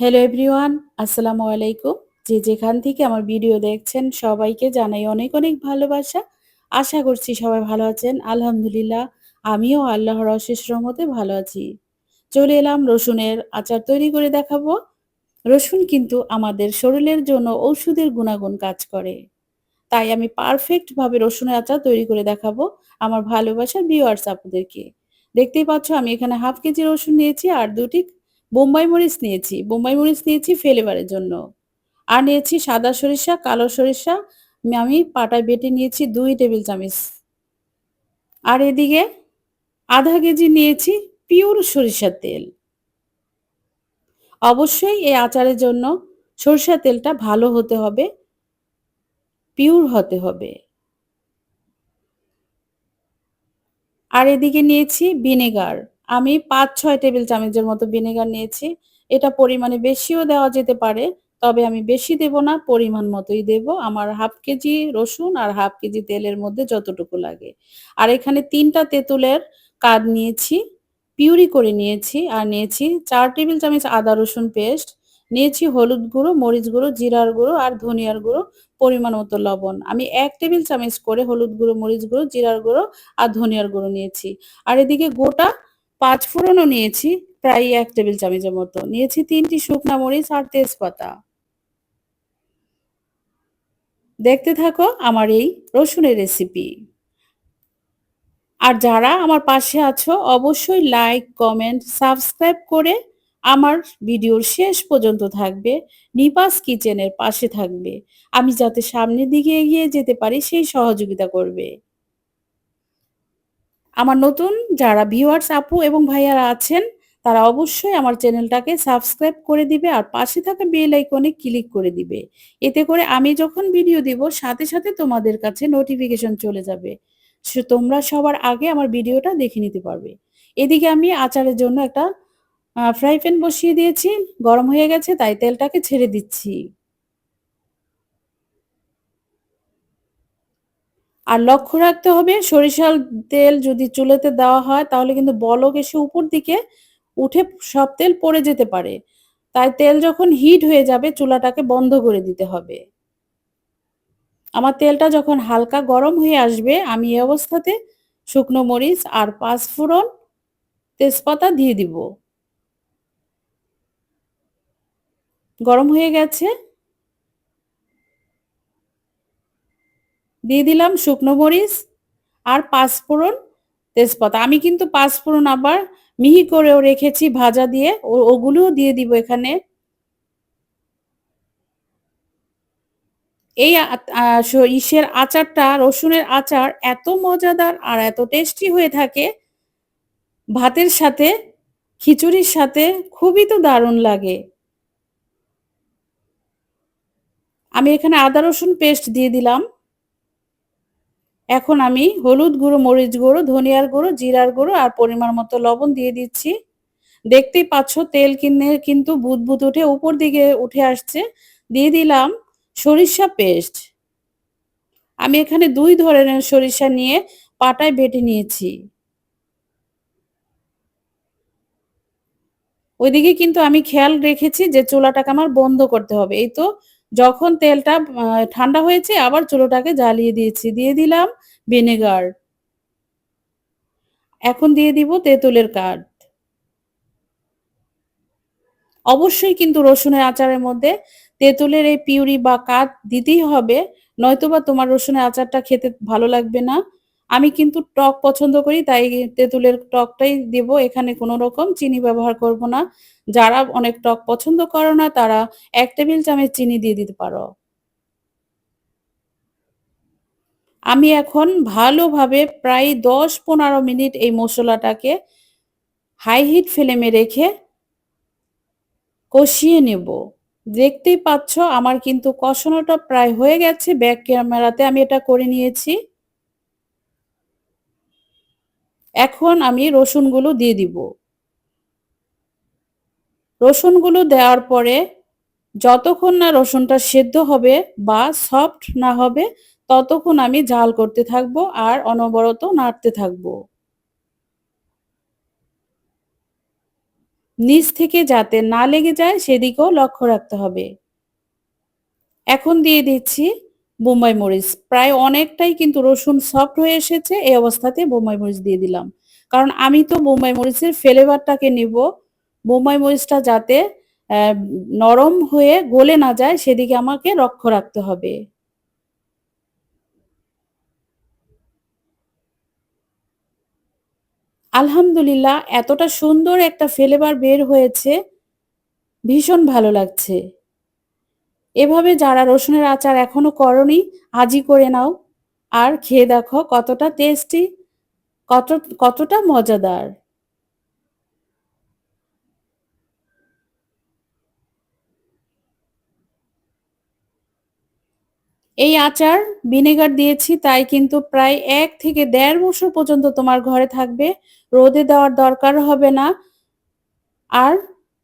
Hello everyone আসসালামু আলাইকুম। যে যেখান থেকে আমার ভিডিও দেখছেন, সবাইকে জানাই অনেক অনেক ভালোবাসা। আশা করছি সবাই ভালো আছেন। আলহামদুলিল্লাহ, আমিও আল্লাহর অশেষ রহমতে ভালো আছি। চলে এলাম রসুনের আচার তৈরি করে দেখাবো। রসুন কিন্তু আমাদের শরীরের জন্য ঔষধের গুণাগুণ কাজ করে। তাই আমি পারফেক্টভাবে রসুনের আচার তৈরি করে দেখাবো আমার ভালোবাসার ভিউয়ার্স আপনাদেরকে। দেখতেই পাচ্ছ আমি এখানে হাফ কেজি রসুন নিয়েছি আর দুটি বোম্বাই মরিচ নিয়েছি, বোম্বাই মরিচ নিয়েছি ফ্লেভারের জন্য। আর নিয়েছি সাদা সরিষা, কালো সরিষা আমি পাটায় বেটে নিয়েছি দুই টেবিল চামচ। আর এদিকে আধা কেজি নিয়েছি পিওর সরিষার তেল। অবশ্যই এই আচারের জন্য সরিষার তেলটা ভালো হতে হবে, পিওর হতে হবে। আর এদিকে নিয়েছি ভিনেগার। আমি পাঁচ, ছয় টেবিল চামচের মতো ভিনেগার নিয়েছি। এটা পরিমাণে বেশিও দেওয়া যেতে পারে, তবে আমি বেশি দেব না, পরিমাণ মতোই দেব। আমার হাফ কেজি রসুন আর হাফ কেজি তেলের মধ্যে যতটুকু লাগে। আর এখানে তিনটা তেঁতুলের কাদ নিয়েছি, পিউরি করে নিয়েছি, আর নিয়েছি চার টেবিল চামচ আদা রসুন পেস্ট, নিয়েছি হলুদ গুঁড়ো, মরিচ গুঁড়ো, জিরার গুঁড়ো আর ধনিয়ার গুঁড়ো, পরিমাণ মতো লবণ। আমি এক টেবিল চামচ করে হলুদ গুঁড়ো, মরিচ গুঁড়ো, জিরার গুঁড়ো আর ধনিয়ার গুঁড়ো নিয়েছি। আর এদিকে গোটা পাঁচ ফোড়নও নিয়েছি, প্রায় এক টেবিল চামচের মতো। নিয়েছি তিনটি শুকনা মরিচ আর তেজপাতা। দেখতে থাকো আমার এই রসুনের রেসিপি আর যারা আমার পাশে আছো, অবশ্যই লাইক কমেন্ট সাবস্ক্রাইব করে আমার ভিডিওর শেষ পর্যন্ত থাকবে, নিপাস কিচেনের পাশে থাকবে। আমি যাতে সামনের দিকে এগিয়ে যেতে পারি, সেই সহযোগিতা করবে। আমার নতুন যারা ভিউয়ার্স আপু এবং ভাইয়ারা আছেন, তারা অবশ্যই আমার চ্যানেলটাকে সাবস্ক্রাইব করে দিবে আর পাশে থাকা বেল আইকনে ক্লিক করে দিবে। এতে করে আমি যখন ভিডিও দিব, সাথে সাথে তোমাদের কাছে নোটিফিকেশন চলে যাবে। তোমরা সবার আগে আমার ভিডিওটা দেখে নিতে পারবে। এদিকে আমি আচারের জন্য একটা ফ্রাই প্যান বসিয়ে দিয়েছি। গরম হয়ে গেছে, তাই তেলটাকে ছেড়ে দিচ্ছি। আর লক্ষ্য রাখতে হবে, সরিষার তেল যদি চুলেতে দেওয়া হয়, তাহলে কিন্তু বলক এসে উপর দিকে উঠে সব তেল পড়ে যেতে পারে। তাই তেল যখন হিট হয়ে যাবে, চুলাটাকে বন্ধ করে দিতে হবে। আমার তেলটা যখন হালকা গরম হয়ে আসবে, আমি এই অবস্থাতে শুকনো মরিচ আর পাঁচ ফোড়ন তেজপাতা দিয়ে দিব। গরম হয়ে গেছে। দিয়ে দিলাম শুকনো মরিচ আর পাঁচফোড়ন তেজপাতা। আমি কিন্তু পাঁচফোড়ন আবার মিহি করেও রেখেছি ভাজা দিয়ে। ওগুলোও দিয়ে দিব এখানে। এই ইসের আচারটা, রসুনের আচার এত মজাদার আর এত টেস্টি হয়ে থাকে। ভাতের সাথে, খিচুড়ির সাথে খুবই তো দারুণ লাগে। আমি এখানে আদা রসুন পেস্ট দিয়ে দিলাম। এখন আমি হলুদ গুঁড়ো, মরিচ গুঁড়ো, ধনিয়ার গুঁড়ো, জিরার গুঁড়ো আর পরিমাণ মতো লবণ দিয়ে দিচ্ছি। দেখতেই পাচ্ছ তেল কিনে, কিন্তু বুদবুদ উঠে উপর দিকে উঠে আসছে। দিয়ে দিলাম সরিষা পেস্ট। আমি এখানে দুই ধরনের সরিষা নিয়ে পাটায় বেটে নিয়েছি। ওইদিকে কিন্তু আমি খেয়াল রেখেছি যে চুলাটাকে আমার বন্ধ করতে হবে। এই তো যখন তেলটা ঠান্ডা হয়েছে, আবার চুলোটাকে জ্বালিয়ে দিয়েছি। দিয়ে দিলাম ভিনেগার। এখন দিয়ে দিব তেঁতুলের কাঠ অবশ্যই কিন্তু রসুনের আচারের মধ্যে তেঁতুলের এই পিউরি বা কাঠ দিতেই হবে, নয়তোবা তোমার রসুনের আচারটা খেতে ভালো লাগবে না। আমি কিন্তু টক পছন্দ করি, তাই তেঁতুলের টকটাই দেব। এখানে কোনো রকম চিনি ব্যবহার করব না। যারা অনেক টক পছন্দ করো না, তারা এক টেবিল চামচ চিনি দিয়ে দিতে পারো। আমি এখন ভালোভাবে প্রায় দশ পনেরো মিনিট এই মশলাটাকে হাই হিট ফ্লেমে রেখে কষিয়ে নেব। দেখতেই পাচ্ছ, আমার কিন্তু কষানোটা প্রায় হয়ে গেছে। ব্যাক ক্যামেরাতে আমি এটা করে নিয়েছি। এখন আমি রসুনগুলো দিয়ে দিব। রসুনগুলো দেওয়ার পরে যতক্ষণ না রসুনটা সেদ্ধ হবে বা সফট না হবে, ততক্ষণ আমি জাল করতে থাকব আর অনবরত নাড়তে থাকব। নিচ থেকে যাতে না লেগে যায় সেদিকেও লক্ষ্য রাখতে হবে। এখন দিয়ে দিচ্ছি বোম্বাই মরিচ। প্রায় অনেকটাই কিন্তু রসুন সফট হয়ে এসেছে, এই অবস্থাতে বোম্বাই মরিচ দিয়ে দিলাম। কারণ আমি তো বোম্বাই মরিচের ফ্লেভারটাকে নিব। বোম্বাই মরিচটা যাতে নরম হয়ে গলে না যায়, সেদিকে আমাকে লক্ষ্য রাখতে হবে। আলহামদুলিল্লাহ, এতটা সুন্দর একটা ফ্লেভার বের হয়েছে। ভীষণ ভালো লাগছে। এভাবে যারা রসুনের আচার এখনও করনি, আজই করে নাও। আর খেয়ে দেখো কতটা টেস্টি কত, কতটা মজাদার। এই আচার ভিনেগার দিয়েছি, তাই কিন্তু প্রায় এক থেকে দেড় বছর পর্যন্ত তোমার ঘরে থাকবে। রোদে দেওয়ার দরকার হবে না। আর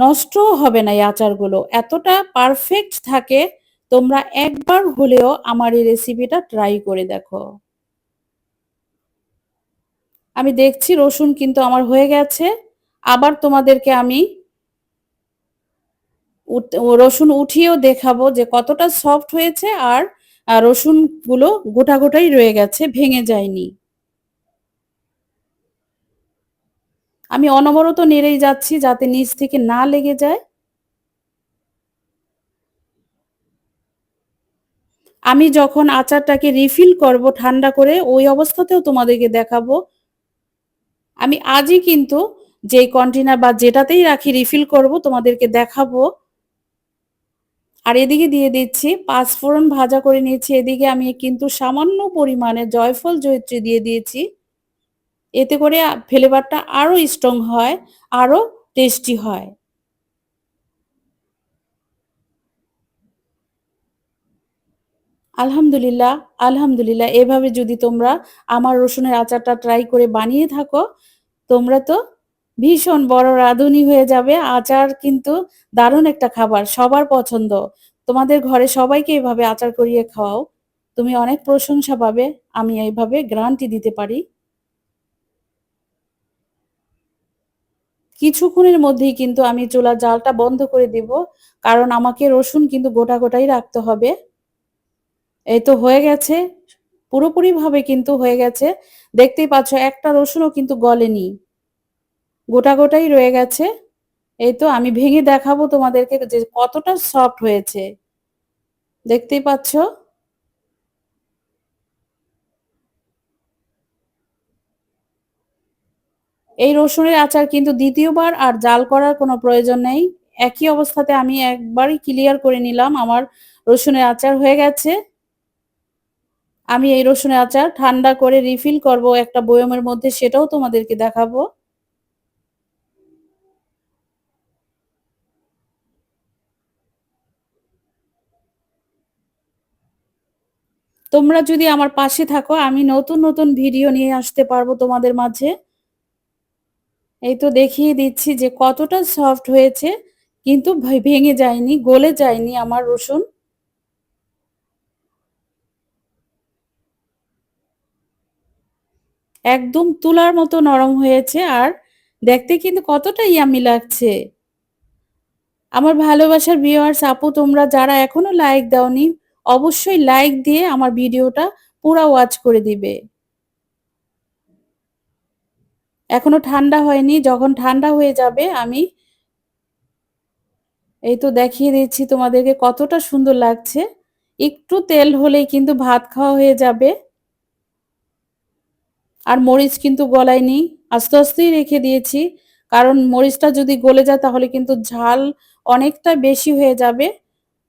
নষ্টও হবে না এই আচারগুলো। এতটা পারফেক্ট থাকে, তোমরা একবার হলেও আমার এই রেসিপিটা ট্রাই করে দেখো। আমি দেখছি রসুন কিন্তু আমার হয়ে গেছে। আবার তোমাদেরকে আমি রসুন উঠিয়েও দেখাবো যে কতটা সফট হয়েছে আর রসুনগুলো গোটা গোটাই রয়ে গেছে, ভেঙে যায়নি। আমি অনবরত নেড়েই যাচ্ছি যাতে নিচ থেকে না লেগে যায়। আমি যখন আচারটাকে রিফিল করব ঠান্ডা করে, ওই অবস্থাতেও তোমাদেরকে দেখাবো। আমি আজই কিন্তু যে কন্টেনার বা যেটাতেই রাখি রিফিল করব, তোমাদেরকে দেখাবো। আর এদিকে দিয়ে দিচ্ছি, পাঁচফোড়ন ভাজা করে নিয়েছি। এদিকে আমি কিন্তু সামান্য পরিমাণে জয়ফল জয়ত্রী দিয়ে দিয়েছি। এতে করে ফ্লেভারটা আরও স্ট্রং হয় আরও টেস্টি হয়। আলহামদুলিল্লাহ আলহামদুলিল্লাহ, এভাবে যদি তোমরা আমার রসুনের আচারটা ট্রাই করে বানিয়ে থাকো, তোমরা তো ভীষণ বড় রাঁধুনি হয়ে যাবে। আচার কিন্তু দারুণ একটা খাবার, সবার পছন্দ। তোমাদের ঘরে সবাইকে এভাবে আচার করিয়ে খাওয়াও, তুমি অনেক প্রশংসা পাবে, আমি এইভাবে গ্রান্টি দিতে পারি। কিছুক্ষণের মধ্যেই কিন্তু আমি চুলার জালটা বন্ধ করে দিব, কারণ আমাকে রসুন কিন্তু গোটা গোটাই রাখতে হবে। এই তো হয়ে গেছে, পুরোপুরিভাবে কিন্তু হয়ে গেছে। দেখতেই পাচ্ছ, একটা রসুনও কিন্তু গলেনি। গোটা গোটাই রয়ে গেছে। এই তো আমি ভেঙে দেখাবো তোমাদেরকে যে কতটা সফট হয়েছে। দেখতেই পাচ্ছ? এই রসুনের আচার কিন্তু দ্বিতীয়বার আর জাল করার কোনো প্রয়োজন নেই। একই অবস্থাতে আমি একবারই ক্লিয়ার করে নিলাম, আমার রসুনের আচার হয়ে গেছে। আমি এই রসুনের আচার ঠান্ডা করে রিফিল করব একটা বয়মের মধ্যে, সেটাও তোমাদেরকে দেখাবো। তোমরা যদি আমার পাশে থাকো, আমি নতুন নতুন ভিডিও নিয়ে আসতে পারব তোমাদের মাঝে। এই তো দেখিয়ে দিচ্ছি যে কতটা সফট হয়েছে, কিন্তু ভেঙে যায়নি, গলে যায়নি আমার রসুন। একদম তুলার মতো নরম হয়েছে আর দেখতে কিন্তু কতটা ইয়ামি লাগছে। আমার ভালোবাসার ভিউয়ার্স আপু, তোমরা যারা এখনও লাইক দাওনি, অবশ্যই লাইক দিয়ে আমার ভিডিওটা পুরা ওয়াচ করে দিবে। এখনও ঠান্ডা হয়নি, যখন ঠান্ডা হয়ে যাবে আমি এই তো দেখিয়ে দিচ্ছি তোমাদেরকে কতটা সুন্দর লাগছে। একটু তেল হলেই কিন্তু ভাত খাওয়া হয়ে যাবে। আর মরিচ কিন্তু গলায়নি আস্তে আস্তেই রেখে দিয়েছি। কারণ মরিচটা যদি গলে যায় তাহলে কিন্তু ঝাল অনেকটা বেশি হয়ে যাবে।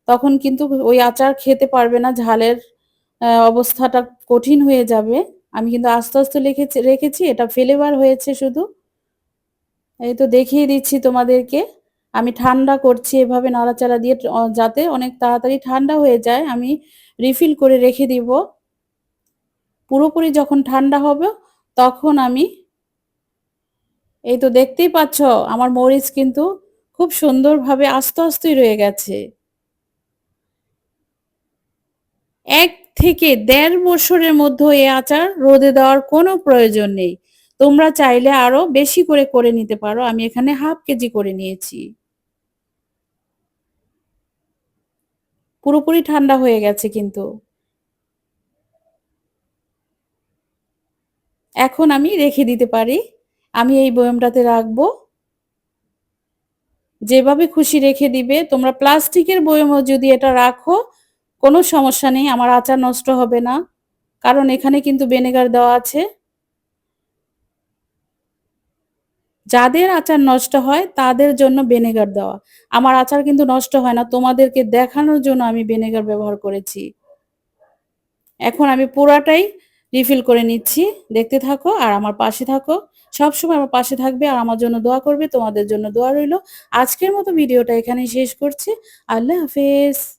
তখন কিন্তু ওই আচার খেতে পারবে না, ঝালের অবস্থাটা কঠিন হয়ে যাবে। আমি কিন্তু আস্তে আস্তে রেখেছি রেখেছি, এটা ফ্লেভার হয়েছে শুধু। এই তো দেখিয়ে দিচ্ছি তোমাদেরকে। আমি ঠান্ডা করছি এভাবে নাড়াচাড়া দিয়ে যাতে অনেক তাড়াতাড়ি ঠান্ডা হয়ে যায়, আমি রিফিল করে রেখে দিব। পুরোপুরি যখন ঠান্ডা হবে, তখন আমি, এই তো দেখতেই পাচ্ছ, আমার মরিচ কিন্তু খুব সুন্দরভাবে আস্তে আস্তেই রয়ে গেছে। এক থেকে দেড় বছরের মধ্যে এই আচার রোদে দেওয়ার কোনো প্রয়োজন নেই। তোমরা চাইলে আরও বেশি করে করে নিতে পারো। আমি এখানে হাফ কেজি করে নিয়েছি। পুরোপুরি ঠান্ডা হয়ে গেছে কিন্তু। এখন আমি রেখে দিতে পারি। আমি এই বয়মটাতে রাখব। যেভাবে খুশি রেখে দিবে, তোমরা প্লাস্টিকের বয়মও যদি এটা রাখো কোনো সমস্যা নেই, আমার আচার নষ্ট হবে না। কারণ এখানে কিন্তু ভিনেগার দেওয়া আছে। যাদের আচার নষ্ট হয়, তাদের জন্য ভিনেগার দেওয়া। আমার আচার কিন্তু নষ্ট হয় না, তোমাদেরকে দেখানোর জন্য আমি ভিনেগার ব্যবহার করেছি। এখন আমি পুরাটাই রিফিল করে নিচ্ছি। দেখতে থাকো আর আমার পাশে থাকো। সবসময় আমার পাশে থাকবে আর আমার জন্য দোয়া করবে, তোমাদের জন্য দোয়া রইল। আজকের মতো ভিডিওটা এখানেই শেষ করছি। আল্লাহ হাফেজ।